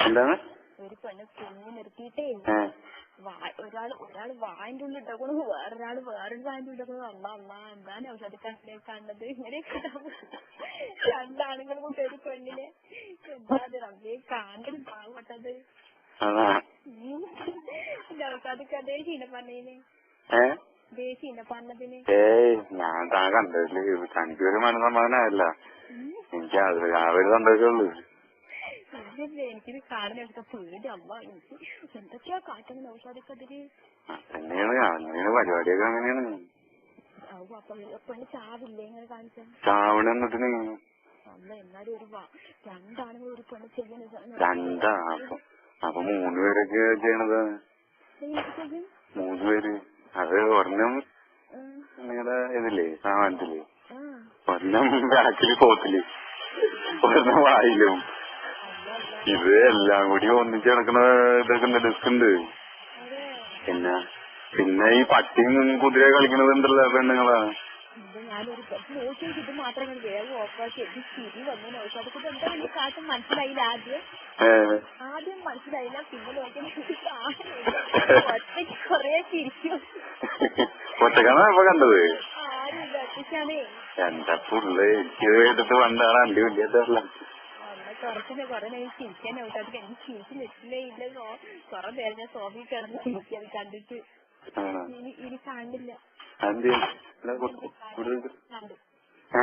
എന്താണ്? ഒരു പെണ്ണ് കുഞ്ഞു നിർത്തിയിട്ടേ ഒരാൾ ഒരാൾ വായന്റെ ഉള്ളിൽ ഇട്ടേക്കണു. വേറൊരാൾ വേറൊരു വായന്റെ ഉള്ളിൽ ഇട്ടേക്കണു. അമ്മ അമ്മ എന്താണ് ഔഷധക്കാരനെ കണ്ടത് ഇങ്ങനെയൊക്കെ രണ്ടാണുങ്ങൾ കൊണ്ട് ഒരു പെണ്ണിനെ. എന്താ അത്? റബ്ബേ പാവപ്പെട്ടത്. അതാ. കഥയെ ചീന പറഞ്ഞതിന്? ഏയ് ഞാൻ താൻ കണ്ടതിൽ തനിക്ക് ഒരു മനസമാധാനമല്ല എനിക്ക് അത് ആ ഒരു സന്തോഷമുള്ളൂ ഇല്ലല്ലേ എനിക്കിത് കാണുന്നതൊക്കെ പേടി. അമ്മ എനിക്ക് എന്തൊക്കെയാ ഔഷധക്കതിര് തന്നെയാണ് അങ്ങനെയാണ് പരിപാടിയൊക്കെ അങ്ങനെയാണ്. പെണ്ണ് ചാവില്ലേ ഇങ്ങനെ കാണിച്ചാ? ചാവണ എന്നാലും ഒരു പെണ്ണ് ചെയ്യുന്ന രണ്ടാ? അപ്പൊ അപ്പൊ മൂന്ന് പേരൊക്കെ ചെയ്യണത്? ചെയ്യും മൂന്ന് പേര്. അത് ഒരെണ്ണം. നിങ്ങളുടെ ഇതില്ലേ സാമാനത്തിൽ ഒരെണ്ണം ബാക്കിൽ പോത്തിൽ. ഒരെണ്ണം വായിലും. ഇത് എല്ലാം കൂടി ഒന്നിച്ച് കിടക്കണ ഇതൊക്കെ ഡിസ്ക് ഉണ്ട്. പിന്നെ പിന്നെ ഈ പട്ടിയും കുതിര കളിക്കണത് ഉണ്ടല്ലോ പെണ്ണുങ്ങളാ. വലിയ മനസ്സിലായില്ല ആദ്യം. ആദ്യം മനസ്സിലായില്ല പിന്നെ നോക്കിയാൽ ഒറ്റയ്ക്ക് കൊറേ ചിരിക്കും ഒറ്റക്കാണ് ഇപ്പൊ കണ്ടത്? എന്റെ പുള്ളി എനിക്ക് കേട്ടിട്ട് പണ്ടാണ് അണ്ടി വലിയതല്ല കുറച്ചിന് കുറെ നേരം ചിരിക്കാൻ ഔഷധക്ക് എനിക്ക് ചിരിച്ചു നിൽക്കുന്നേ ഇല്ല കുറെ പേര് ഞാൻ സോഫി കിടന്ന് ചിരിക്കാൻ അത് കണ്ടിട്ട് ഇനി ഇനി കാണില്ല അന്തി കണ്ടു. ഏ?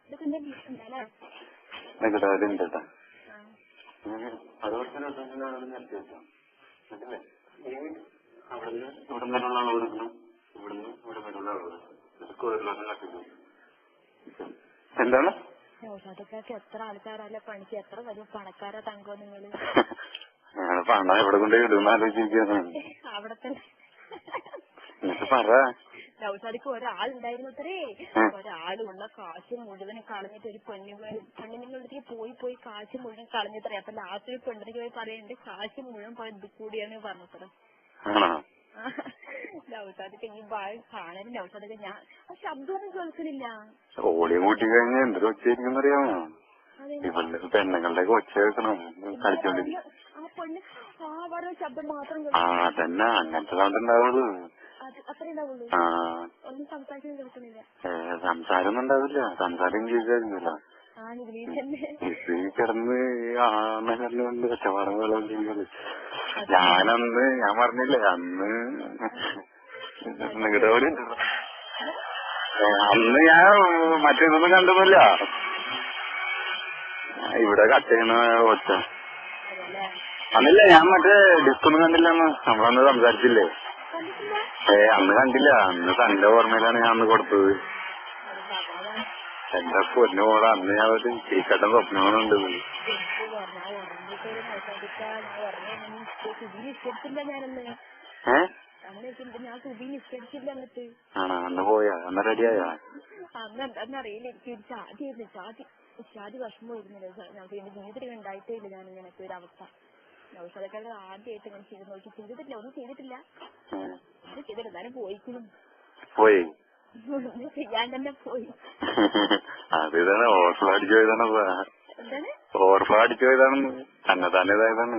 ഇതൊക്കെ എന്റെ വീട്ടിൽ ഞാനാ നിക്കട്ടെ അതുണ്ട് കേട്ടാ. ആ. എന്താണ്? ഔഷധക്കാർക്ക് എത്ര ആൾക്കാരല്ലേ പണിക്ക്? എത്ര വലിയ പണക്കാരാ തങ്കോ നിങ്ങൾ? ഞങ്ങൾ പണം എവിടെ കൊണ്ടേ ഇടുന്ന ആലോചിക്കാണ് അവിടെ തന്നെ. എന്നിട്ട് പറ. ഔഷധക്ക് ഒരാളുണ്ടായിരുന്നു അത്രേ. ഉം. ഒരാളുള്ള കാശ് മുഴുവൻ കളഞ്ഞിട്ട് ഒരു പെണ്ണുങ്ങൾ പോയി പോയി കാശ് മുഴുവൻ കളഞ്ഞത്രേ അപ്പൊ ലാസ്റ്റ് ഒരു പെണ്ണിന് പോയി പറയണ്ട് കാശ് മുഴുവൻ പോയി കൂടിയാണ് പറഞ്ഞത്രേ നൗഷാദൊക്കെ ഈ ഭാഗം കാണാൻ നൗഷാദൊക്കെ ഞാൻ ആ ശബ്ദമൊന്നും കേൾക്കുന്നില്ല കൂട്ടി കഴിഞ്ഞാൽ എന്തൊരു ഒച്ചയായിരിക്കും അറിയാമോ ഇവിടെ ഇവളുടെ പെണ്ണുങ്ങളുടെ ഒച്ച കേൾക്കണം. കളിച്ചോണ്ടിരിക്കും. ആ പെണ്ണ് ആ പറഞ്ഞ ശബ്ദം മാത്രം ആ തന്നെ അങ്ങനത്തെ സൗണ്ട് ഉണ്ടാവുള്ളൂ. ആ. ഒന്നും ഏ, സംസാരമൊന്നും ഉണ്ടാവില്ല. സംസാരം ചെയ്തായിരുന്നില്ല ആ ഇതിൽ തന്നെ. ഇത് ഈ കിടന്ന് ആണ കണ്ടുകൊണ്ട് കച്ചവടം വെള്ളം ചെയ്യുന്നത് ഞാനന്ന് ഞാൻ പറഞ്ഞില്ലേ അന്ന് നിങ്ങളുടെ അന്ന് ഞാൻ മറ്റേതൊന്നും കണ്ടൊന്നുമില്ല. ഇവിടെ കട്ടയാണ് ഒറ്റ അന്നില്ല ഞാൻ മറ്റേ ഡിസ്കൊന്നും കണ്ടില്ലെന്ന്. നമ്മളന്ന് സംസാരിച്ചില്ലേ? ഏ അന്ന് കണ്ടില്ല. അന്ന് തന്റെ ഓർമ്മയിലാണ് ഞാൻ അന്ന് കൊടുത്തത്. എന്റെ പൊന്നു മോളെ അന്ന് ഞാൻ ഒരു ചീക്കട്ടൻ സ്വപ്നങ്ങളുണ്ട് എനിക്ക് അവസാനിപ്പിക്കാൻ നൗഷാദിക്ക ഞാൻ സുബി നിസ്കരിച്ചില്ല ഞാനന്ന്. അങ്ങനെ ഞാൻ സുബി നിസ്കരിച്ചില്ല എന്നിട്ട്. ആണോ? അന്ന് പോയാ? അന്ന് റെഡിയായാ അന്ന് എന്താന്ന് അറിയില്ല. എനിക്ക് ചാതി ചാതി വിഷമമായിരുന്നില്ല. ഞങ്ങൾക്ക് എന്റെ ജീവിതത്തിൽ ഉണ്ടായിട്ടേ ഞാൻ ഇങ്ങനത്തെ ഒരു അവസ്ഥ. നൗഷാദക്കാരുടെ ആദ്യമായിട്ട് ഇങ്ങനെ ചെയ്ത് നോക്കി. ചെയ്തിട്ടില്ല. ഒന്നും ചെയ്തിട്ടില്ല. ഏ, ഒന്നും ചെയ്തിട്ടില്ല. എന്നാലും പോയിക്കണം. പോയി? ചെയ്യാൻ തന്നെ പോയി. അത് ഇതാണ്. ഓവർഫ്ലോ അടിച്ചു പോയതാണ് ഓവർഫ്ലോ അടിച്ചു പോയതാണെന്ന് തന്നെ തന്നെ ഇതായതാണ്.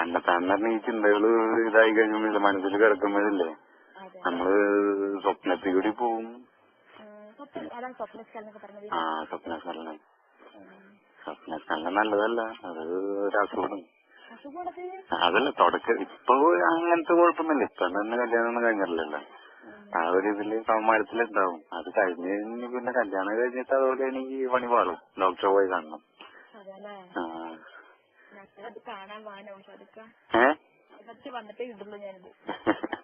അങ്ങനെ തന്നെ ഈ ചിന്തകൾ ഇതായി കഴിഞ്ഞ മനസ്സിൽ കിടക്കുമ്പോഴല്ലേ നമ്മൾ സ്വപ്നത്തിൽ കൂടി പോവും. ആ, സ്വപ്നസ്ഥലം സ്വപ്നസ്ഥലം. നല്ലതല്ല. അത് ഒരസുഖം അതല്ല തുടക്ക ഇപ്പൊ അങ്ങനത്തെ കുഴപ്പമൊന്നുമില്ല. ഇപ്പൊ തന്നെ കല്യാണം ഒന്നും കഴിഞ്ഞില്ലല്ലോ ആ ഒരു ഇതിൽ കൗമാരത്തിലുണ്ടാവും അത് കഴിഞ്ഞ് കഴിഞ്ഞ് പിന്നെ കല്യാണം കഴിഞ്ഞിട്ട് അതുപോലെ എനിക്ക് പണി പാടും ഡോക്ടറെ പോയി കാണണം. ആ. ഞങ്ങളത് കാണാൻ വാന ഏ? അതൊക്കെ വന്നിട്ടേ ഇടുള്ളൂ ഞാനിത്.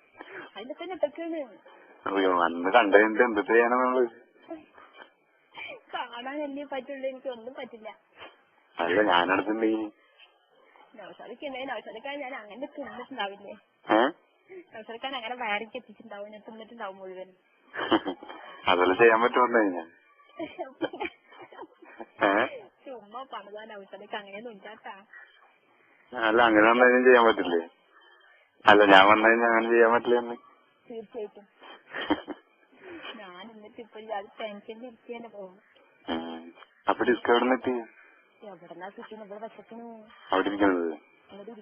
അതിന്റെ തന്നെ ഇട്ടൊക്കെയാണ് അയ്യോ അന്ന് കണ്ടതിന്റെ എന്ത് ചെയ്യാനാ നമ്മൾ? കാണാൻ എന്നെ പറ്റുള്ളൂ എനിക്ക് ഒന്നും പറ്റില്ല. അല്ല ഞാനടുത്തുണ്ടെങ്കിൽ നൗഷാദിക്കുണ്ടായി നൗഷാദിക്കാൻ ഞാൻ അങ്ങനെ തിന്നിട്ടുണ്ടാവില്ലേ? നൗഷാദിക്കാൻ അങ്ങനെ വയറിക്ക് എത്തിച്ചിട്ടുണ്ടാവും ഞാൻ തിന്നിട്ടുണ്ടാവും മുഴുവൻ അതെല്ലാം ചെയ്യാൻ പറ്റുമെന്ന് ഏ പണിതാൻ പണിതാ നൗഷാദിക്ക് അങ്ങനെയൊന്നും ഇല്ലാട്ടാ അല്ല അങ്ങനെ വന്നതിനും ചെയ്യാൻ പറ്റില്ലേ? അല്ല ഞാൻ വന്നതിന് അങ്ങനെ ചെയ്യാൻ പറ്റില്ല തീർച്ചയായിട്ടും. ഞാൻ എന്നിട്ട് ഇപ്പൊ ടെൻഷനിൽ ഇരിക്കാനെ പോകും. അപ്പൊ ഡിസ്ക് എവിടെ നിന്നെത്തി എവിടെന്നാ കിട്ടുന്നു? ഇവിടെ വെച്ചക്കണു അവിടെ ഇരിക്കുന്നത് ഇവിടെ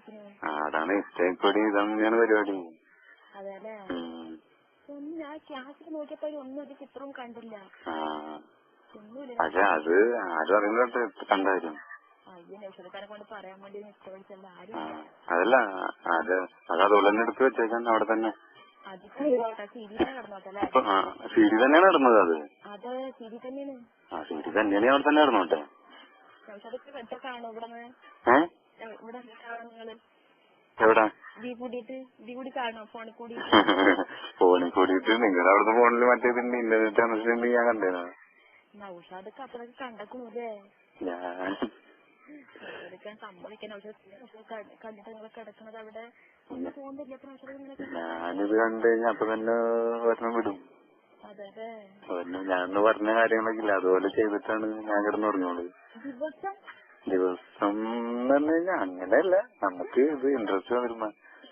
അതാണ് ഇഷ്ടേക്കൂടി ഞാൻ പരിപാടി. അതെ അല്ലേ ഒന്നും ഞാൻ ക്ലാസ്സിൽ നോക്കിയപ്പോ ഒന്നും ഒരു ചിത്രവും കണ്ടില്ല. പക്ഷെ അത് ആരും അറിയുന്നത് കണ്ടായിരുന്നു ആ അതല്ല അത് അത് അതുപോലെ തന്നെ എടുത്ത് വെച്ചേക്കാൻ അവിടെ തന്നെ. സിരി സി ഡി തന്നെയാണ് ഇടുന്നത് അത്. അത് സീരി തന്നെയാണ്. ആ സി ഡി തന്നെയാണ് അവിടെ തന്നെ ഇടുന്നോട്ടെ എവിടെ? ഫോണിൽ കൂടിയിട്ട്? നിങ്ങളുടെ അവിടുത്തെ ഫോണിൽ മറ്റേ ഇന്റർനെറ്റ് കണക്ഷൻ ഞാൻ കണ്ടേനാ? ഔഷധക്ക് അപ്പോഴൊക്കെ കണ്ടക്കൂലേ ഞാൻ. എടുക്കാൻ സമ്മതിക്കാൻ കണ്ടിട്ട് നിങ്ങൾ കിടക്കുന്നത് അവിടെ പോകുന്നില്ല ഞാനിത് കണ്ടു കഴിഞ്ഞാൽ അപ്പൊ തന്നെ ഒരെണ്ണം വിടും. ഒരെണ്ണം ഞാൻ പറഞ്ഞ കാര്യങ്ങളൊക്കെ ഇല്ല അതുപോലെ ചെയ്തിട്ടാണ് ഞാൻ കിടന്നുറങ്ങോളൂ ദിവസം? ദിവസം എന്ന് പറഞ്ഞു കഴിഞ്ഞാൽ അങ്ങനെയല്ല. നമുക്ക് ഇത് ഇൻട്രസ്റ്റ് വരുമ്പോ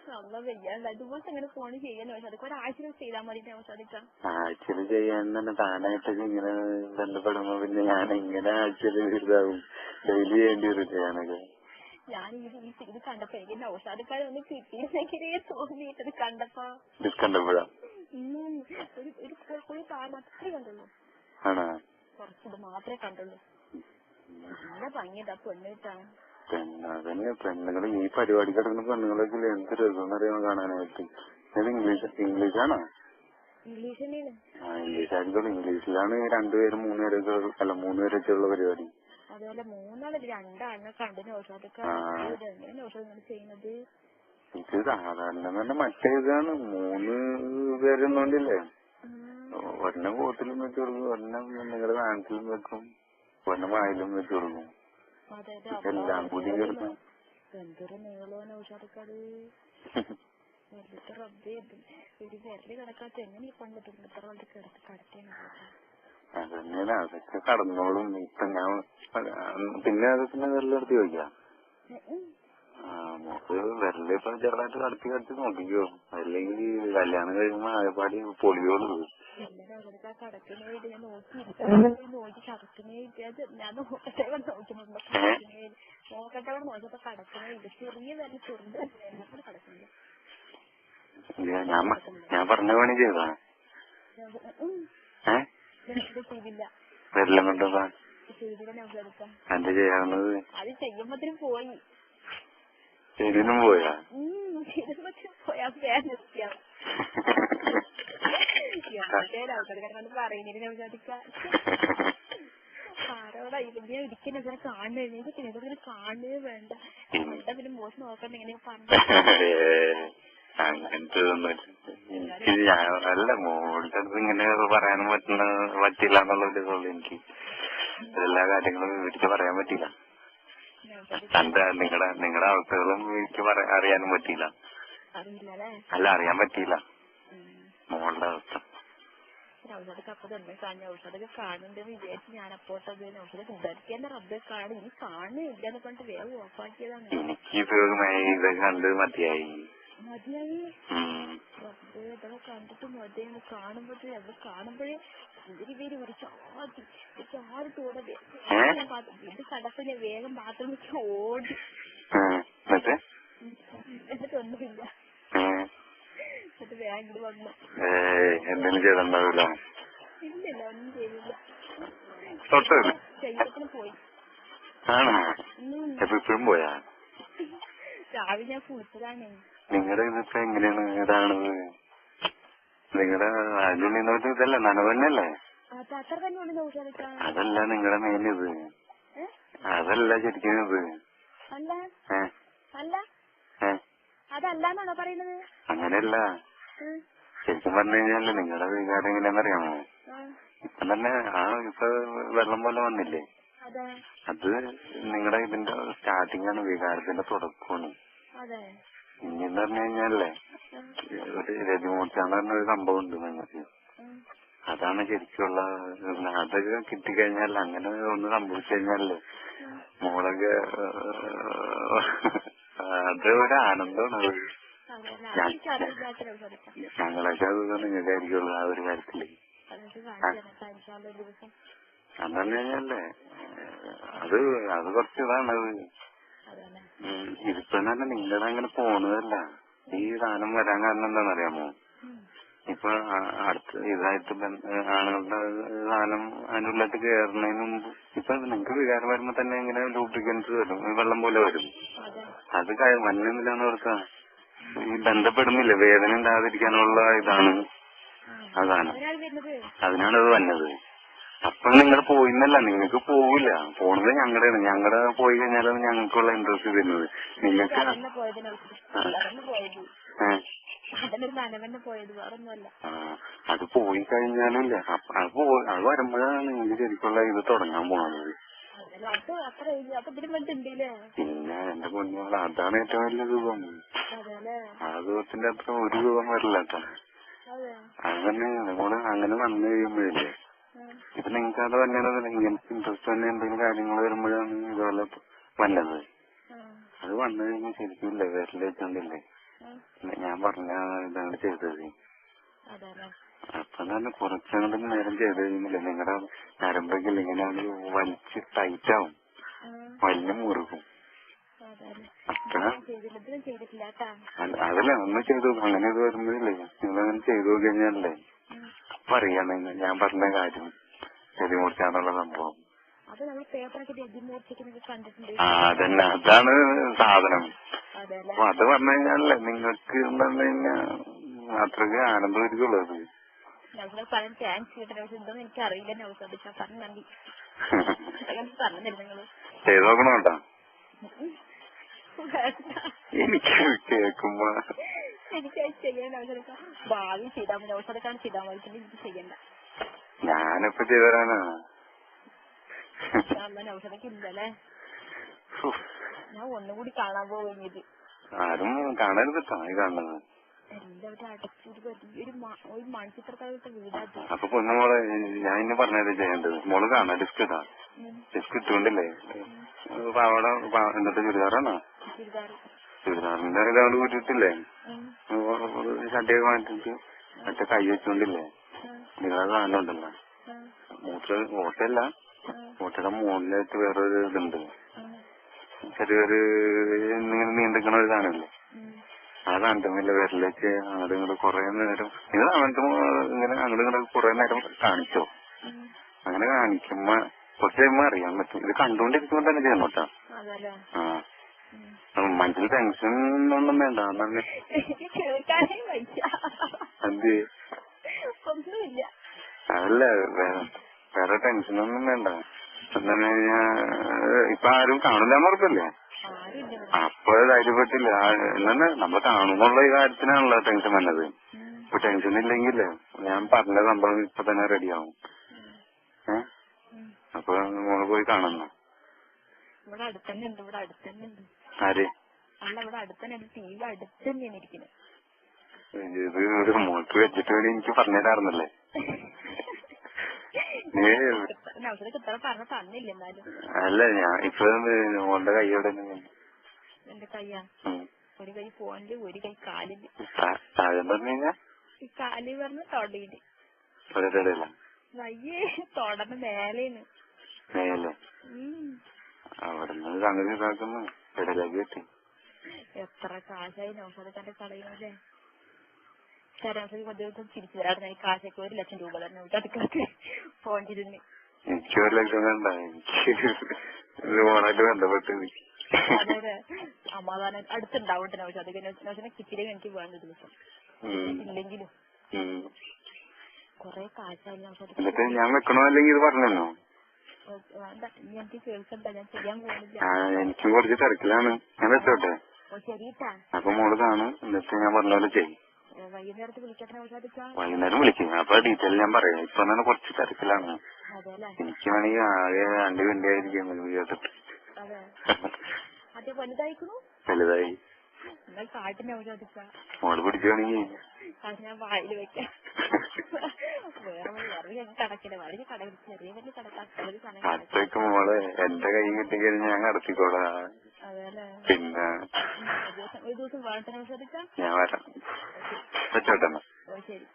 നല്ല വയ്യാണ്ട ദിവസം ഫോൺ ചെയ്യാൻ ഔഷധക്ക് ഒരാഴ്ച ചെയ്താൽ മതി ഔഷധിക്ക ആഴ്ചയിൽ ചെയ്യാൻ തന്നെ താനായിട്ടൊക്കെ ഇങ്ങനെ ബന്ധപ്പെടുമ്പോ പിന്നെ ഞാൻ എങ്ങനെ ആഴ്ചയിൽ ഇതാവും? ഡെയിലി ചെയ്യേണ്ടി വരും ചെയ്യാനൊക്കെ ഞാൻ ഇത് ഈ ഇത് കണ്ടപ്പോ എനിക്ക് ഔഷധക്കാരെ ഒന്ന് കിട്ടിയിരുന്നെങ്കിലേ തോന്നിയിട്ടത് കണ്ടപ്പോ. കണ്ടപ്പോഴാ? ഒരു ഒരു അത്രേ കണ്ടുള്ളൂ. ആണോ? കുറച്ചിത് മാത്രമേ കണ്ടുള്ളൂ. നല്ല പിന്നെ അതന്നെ പെണ്ണുങ്ങൾ ഈ പരിപാടി കിടക്കുന്ന പെണ്ണുങ്ങളൊക്കെ എന്ത് രസം അറിയാൻ കാണാനായിട്ട്. അത് ഇംഗ്ലീഷ് ഇംഗ്ലീഷാണോ ആ ഇംഗ്ലീഷ് ആയിരിക്കും ഇംഗ്ലീഷിലാണ് രണ്ടുപേരും മൂന്നുപേരൊക്കെ അല്ല മൂന്നുപേരൊക്കെ ഉള്ള പരിപാടി. അതുപോലെ മൂന്നാളല്ല രണ്ടാളിനെ ചെയ്യുന്നത്? ഇത് സാധാരണ തന്നെ മറ്റേതാണ് മൂന്ന് പേരെന്നോണ്ടില്ലേ. ഒരെണ്ണം കോട്ടിലും വെച്ച് കൊടുക്കും ഒരെണ്ണം നിങ്ങളുടെ നാട്ടിലും വെക്കും ഒരെണ്ണം വായിലും വെച്ച് കൊടുക്കും. അതെ അതെ. എല്ലാം കൂടി കിടന്ന് എന്തൊരു റബ്ബേ ഇത് ഒരു വിരൽ കിടക്കാത്ത എങ്ങനെ ഈ പണ്ടിട്ടുണ്ട് ഇത്ര വലിയ കിടത്ത് കടത്തിയാണ് അതന്നെയാണ്. അതൊക്കെ കടന്നോളും. ഇപ്പൊ ഞാൻ പിന്നെ അത് പിന്നെ എടുത്ത് ചോദിക്കാം. മോക്ക് വിരൽ ഇപ്പൊ ചെറുതായിട്ട് കടത്തി കടത്തി നോക്കിക്കോ. അല്ലെങ്കിൽ കല്യാണം കഴിയുമ്പോ ആകെപ്പാടി പൊളിയോളൂ ഞാൻ ഞാൻ പറഞ്ഞ പണി ചെയ്താ ഏഹ് വിരലം എടുക്കാം എന്താ ചെയ്യാവുന്നത്? അത് ചെയ്യുമ്പത്തിനും പോയി. ശരിനും പോയാ ആൾക്കാരെ കൊണ്ട് പറയുന്നതിന് വിചാരിക്കാം പാറോടാ ഇതിനെ ഇതിനെ കാണുന്നേ ഇതിനെ കാണുകയേ വേണ്ട എന്താ പിന്നെ മോശം നോക്കണ്ട ഇങ്ങനെ പറഞ്ഞു അങ്ങനത്തെ എനിക്ക് അല്ല മോളുടെ അടുത്ത് ഇങ്ങനെ പറയാനും പറ്റുന്ന പറ്റില്ല എന്നുള്ള ഒരു ഇതുള്ളൂ എനിക്ക് എല്ലാ കാര്യങ്ങളും വിവരിച്ച് പറയാൻ പറ്റില്ല എന്റെ നിങ്ങളുടെ നിങ്ങളുടെ അവസ്ഥകളും എനിക്ക് അറിയാനും പറ്റിയില്ല. അല്ല അറിയാൻ പറ്റിയില്ല. മോളുടെ അവസ്ഥ. എനിക്ക് കാണുന്നുണ്ട് വിചാരിച്ച് ഞാൻ അപ്പോട്ടത് ഔഷധം റബ്ബെ കാണും ഇനി കാണില്ല എന്ന് പറഞ്ഞിട്ട് വേഗം ഓഫാക്കിയതാണ് കണ്ട് മതിയായി. മതിയായി? ഇതൊക്കെ കണ്ടിട്ട് മതിയാണ് കാണുമ്പോഴേ അത് കാണുമ്പോഴേ ഇവർ പേര് ഒരു ചാടി തോടെ ഏ? ഇത് കണ്ടപ്പോ ഞാൻ വേഗം ബാത്റൂമിലേക്ക് ഓടി. എന്നിട്ടൊന്നുമില്ല എന്നിട്ട്? എന്നിട്ട് ഒന്നുമില്ല ഉം. എന്നിട്ട് വേഗം ഇങ്ങോട്ട് വന്നു. ഏയ് എന്തെങ്കിലും ചെയ്തിട്ടുണ്ടാവില്ല ഇല്ലില്ല ഒന്നും ചെയ്തില്ല. തൊട്ടില്ല? ശരീരത്തിന് പോയി. ആണോ? ഉം. ഇപ്പൊ ഇപ്പഴും പോയാ? രാവിലെ ഞാൻ കുളിച്ചതാണ്. നിങ്ങളുടെ ഇതിപ്പോ എങ്ങനെയാണ്? ഇതാണത് നിങ്ങളുടെ അതിൽ നിന്നോട്ട് ഇതല്ല? നനവ് തന്നെയല്ലേ അതല്ല നിങ്ങളുടെ മെയിൻ ഇത് അതല്ല ശരിക്കും ഇത്. അങ്ങനെയല്ല. ശരിക്കും പറഞ്ഞു കഴിഞ്ഞാൽ നിങ്ങളുടെ വികാരം എങ്ങനെയാണെന്നറിയാമോ ഇപ്പൊ തന്നെ ആ ഇപ്പൊ വെള്ളം പോലെ വന്നില്ലേ? അതെ. അത് നിങ്ങളുടെ ഇതിന്റെ സ്റ്റാർട്ടിംഗ് ആണ് വികാരത്തിന്റെ തുടക്കമാണ് അതെ ഇനിന്ന് പറഞ്ഞു കഴിഞ്ഞാലേ ഒരു രതിമൂർച്ചാന്ന് പറഞ്ഞ ഒരു സംഭവം ഉണ്ട് നിങ്ങൾക്ക് അതാണ് ശരിക്കുള്ള അതൊക്കെ കിട്ടിക്കഴിഞ്ഞാൽ അങ്ങനെ ഒന്ന് സംഭവിച്ചു കഴിഞ്ഞാലേ മോളൊക്കെ അത് ഒരു ആനന്ദമാണ്. ഞങ്ങളൊക്കെ അത് നിങ്ങൾക്കായിരിക്കുള്ളൂ ആ ഒരു കാര്യത്തിൽ. അതെന്ന് അത് അത് കുറച്ച് അത് ഇതിപ്പോ തന്നെ നിങ്ങളുടെ അങ്ങനെ പോണതല്ല. ഈ സാധനം വരാൻ കാരണം എന്താണെന്നറിയാമോ. ഇപ്പൊ അടുത്ത ഇതായിട്ട് ആളുകളുടെ സാധനം അതിന്റെ ഉള്ളിലേക്ക് കയറുന്നതിന് മുമ്പ് ഇപ്പൊ നിങ്ങൾക്ക് വികാരം വരുമ്പോ തന്നെ ഇങ്ങനെ ലൂബ്രിക്കൻസ് വരും. ഈ വെള്ളം പോലെ വരും. അതെ. കഴി- ഓർക്ക. ഓർത്താ ഈ ബന്ധപ്പെടുന്നില്ല? വേദന ഉണ്ടാകാതിരിക്കാനുള്ള ഇതാണ്. അതാണ്. അതിനാണ് അത് വന്നത്. അപ്പൊ നിങ്ങൾ പോയിന്നല്ല നിങ്ങൾക്ക് പോവില്ല. പോണത് ഞങ്ങളുടെയാണ് ഞങ്ങളുടെ പോയി കഴിഞ്ഞാലാണ് ഞങ്ങൾക്കുള്ള ഇൻട്രസ്റ്റ് വരുന്നത് നിങ്ങൾക്ക് അത് പോയി കഴിഞ്ഞാലും അത് അത് വരുമ്പോഴാണ് നിങ്ങൾക്ക് ശരിക്കുള്ള ഇത് തുടങ്ങാൻ പോണത്. പിന്നെ എന്റെ കുഞ്ഞുങ്ങൾ അതാണ് ഏറ്റവും വലിയ രൂപം ആ സുഖത്തിന്റെ അത്ര ഒരു രൂപം വരില്ല കേട്ടോ അതെ തന്നെ അങ്ങനെ വന്നു കഴിയുമ്പോഴില്ലേ. ഇപ്പൊ നിങ്ങൾക്ക് അത് വന്നത് ഇങ്ങനത്തെ ഇൻട്രസ്റ്റ് തന്നെ എന്തെങ്കിലും കാര്യങ്ങൾ വരുമ്പോഴാണ് ഇതുപോലെ വല്ലത് അത് വന്നു കഴിഞ്ഞാൽ ശരിക്കും ഇല്ല? വിരൽ വെച്ചോണ്ടില്ലേ. ഞാൻ പറഞ്ഞ ഇതാണ് ചെയ്തത്. അപ്പൊ തന്നെ കുറച്ചങ്ങോട്ട് നേരം ചെയ്ത് കഴിയുന്നില്ല നിങ്ങളുടെ നരമ്പൊക്കെ ഇങ്ങനെ അങ്ങട് വലിച്ച് ടൈറ്റ് ആവും. വലിയ മുറുകും. അതല്ല? ഒന്ന് ചെയ്തു. അങ്ങനെ ഇത് വരുമ്പോഴില്ലേ? നിങ്ങളങ്ങനെ ചെയ്തു കഴിഞ്ഞാലേ നിങ്ങൾ ഞാൻ പറഞ്ഞ കാര്യം ചെടി മുറിച്ചാന്നുള്ള സംഭവം ആ അതന്നെ. അതാണ് സാധനം. അപ്പൊ അത് പറഞ്ഞു കഴിഞ്ഞാലേ നിങ്ങൾക്ക് പറഞ്ഞു കഴിഞ്ഞാൽ അത്രയ്ക്ക് ആനന്ദമായിരിക്കുള്ളൂ അത്. ചെയ്തോക്കണോട്ടാ പറയാൻ ചാൻസ് കിട്ടുന്ന എനിക്ക് കേക്കുമ്പോ നൗസദിച്ച പറഞ്ഞു നന്ദി അങ്ങനെ പറഞ്ഞു തരും നിങ്ങൾ. ചെയ്തു നോക്കണം കേട്ടോ? ഉം. വേണ്ട. എനിക്ക് കേൾക്കുമ്പോ എനിക്ക് അത് ഭാവി ചെയ്താൽ മതി നൗസദിക്കാണ് ചെയ്താൽ മതി പിന്നെ എനിക്ക് ചെയ്യണ്ട ഞാനിപ്പോ ചെയ്തു അമ്മ ഇല്ലല്ലേ ഞാൻ ഒന്നുകൂടി കാണാൻ പോകുന്നത് ആരും കാണരുത് കാണുന്നത് അപ്പൊ പൊന്നുമോളെ ഞാൻ ഇന്നെ പറഞ്ഞത് ചെയ്യേണ്ടത്? മോൾ കാണാൻ ഡിസ്ക് ഇടാ. ഡിസ്ക് ഇട്ടുകൊണ്ടില്ലേ? പാവട എന്നിട്ട് ചുരിദാറാണോ? ചുരിദാറിന്റെ ഇതവിടെ കൂട്ടിട്ടില്ലേ ഉം. ഷട്ടിയൊക്കെ മാറ്റിട്ട് മറ്റേ കൈ വെച്ചോണ്ടില്ലേ. നിങ്ങളെ സാധനം മൂത്ര ഓട്ടയല്ല. ഓട്ടയുടെ മുകളിലായിട്ട് വേറൊരു ഇതുണ്ട് ചെറിയൊരു ഇങ്ങനെ നീണ്ടിക്കണ ഒരു സാധനമില്ലേ. ആ സാധനത്തില്ല വിരലേക്ക് അങ്ങോട്ട് ഇങ്ങോട്ട് കുറെ നേരം നിങ്ങൾ അങ്ങനത്തെ ഇങ്ങനെ അങ്ങോട്ട് ഇങ്ങോട്ട് കുറെ നേരം കാണിച്ചോ അങ്ങനെ കാണിക്കുമ്പോ കുറച്ച് കഴിയുമ്പോ അറിയാൻ പറ്റും ഇത് കണ്ടുകൊണ്ടിരിക്കുമ്പോ തന്നെ ചെയ്യണം കേട്ടോ ആ മനസ്സിൽ ടെൻഷൻ ഒന്നും വേണ്ട എന്നാണ് എനിക്ക് കേൾക്കാനേ വയ്യ. എന്ത്? ഒന്നുമില്ല. അല്ല വേറെ ടെൻഷൻ ഒന്നും വേണ്ട. കഴിഞ്ഞാ ഇപ്പൊ ആരും കാണില്ല ഇവിടെ. അപ്പൊ ധൈര്യപ്പെട്ടില്ല. എന്നാ നമ്മൾ കാണുമ്പോള്ള ഈ കാര്യത്തിനാണല്ലോ ടെൻഷൻ വന്നത്. ഇപ്പൊ ടെൻഷൻ ഇല്ലെങ്കിലേ ഞാൻ പറഞ്ഞ സംഭവം ഇപ്പൊ തന്നെ റെഡിയാവും ഏഹ്. അപ്പൊ മോൾ പോയി കാണുന്നു ആര്? അല്ല ഇവിടെ അടുത്ത് തന്നെ ഉണ്ട് ടി വി അടുത്ത് തന്നെയാണ് ഇരിക്കുന്നത് ഇത് വെച്ചിട്ട് വേണ്ടി എനിക്ക് പറഞ്ഞുതരാറുന്നല്ലേ ഏ നൗസർക്ക് ഇത്ര പറഞ്ഞ തന്നില്ല എന്നാലും. അല്ല ഞാൻ ഇപ്പൊ മോളുടെ കൈയോടെ എന്റെ കൈയാ? ഒരു കൈ ഫോണിൽ ഒരു കൈ കാലിൽ. താഴെ പറഞ്ഞു കഴിഞ്ഞാ? കാലി കാൽ പറഞ്ഞ തൊടയിൽ. ഒരിടയില്ല വയ്യേ തൊടന്ന് മേലേന്ന് മേലെ. അവിടെ നിന്ന് സംഗതി ഇതാക്കുന്നു കിട്ടി എത്ര കാശായി നൗസറക്കാന്റെ കളയുന്നല്ലേ ശരാശരി ദിവസം തിരിച്ചു തരാറുണ്ട് ഈ കാശൊക്കെ ഒരു ലക്ഷം രൂപ തന്നെ അടുക്കളക്ക് പോണ്ടിരുന്ന് എനിക്ക് ഒരു ലക്ഷം വേണ്ട. എനിക്ക് ഓണായിട്ട് ബന്ധപ്പെട്ട് സമാധാനം അടുത്തുണ്ടാവട്ടെ നൗഷ അത് നൗഷനെ കിട്ടിയില്ലെങ്കിൽ എനിക്ക് വേണ്ട ദിവസം. ഇല്ലെങ്കിലും. കൊറേ കാശായി നൗഷ എന്നിട്ട് ഞാൻ വെക്കണോ അല്ലെങ്കിൽ ഇത് പറഞ്ഞോ വേണ്ട. എനിക്ക് കേൾക്കണ്ട ഞാൻ ചെയ്യാൻ പോകുന്നില്ല എനിക്കും കുറച്ച് തിരക്കിലാണ്. ഞാൻ വെച്ചോട്ടെ? അപ്പൊ മോൾ കാണും എന്നിട്ട് ഞാൻ പറഞ്ഞ പോലെ ചെയ്യും വൈകുന്നേരം വിളിക്കും. അപ്പൊ ഡീറ്റെയിൽ ഞാൻ പറയാം. ഇപ്പൊ തന്നെ കുറച്ച് തിരക്കിലാണ്. എനിക്ക് വേണമെങ്കിൽ ആകെ രണ്ട് മിനിറ്റ് ആയിരിക്കും കേട്ടിട്ട് വലുതായി. മോൾ പിടിക്കുകയാണെങ്കിൽ അത് മോൾ അത്രയ്ക്ക് എന്റെ കൈ കിട്ടി കഴിഞ്ഞാൽ ഞാൻ കടത്തിക്കോളാ പിന്നെ ഞാൻ വരാം. വെച്ചോട്ടെ ശരി.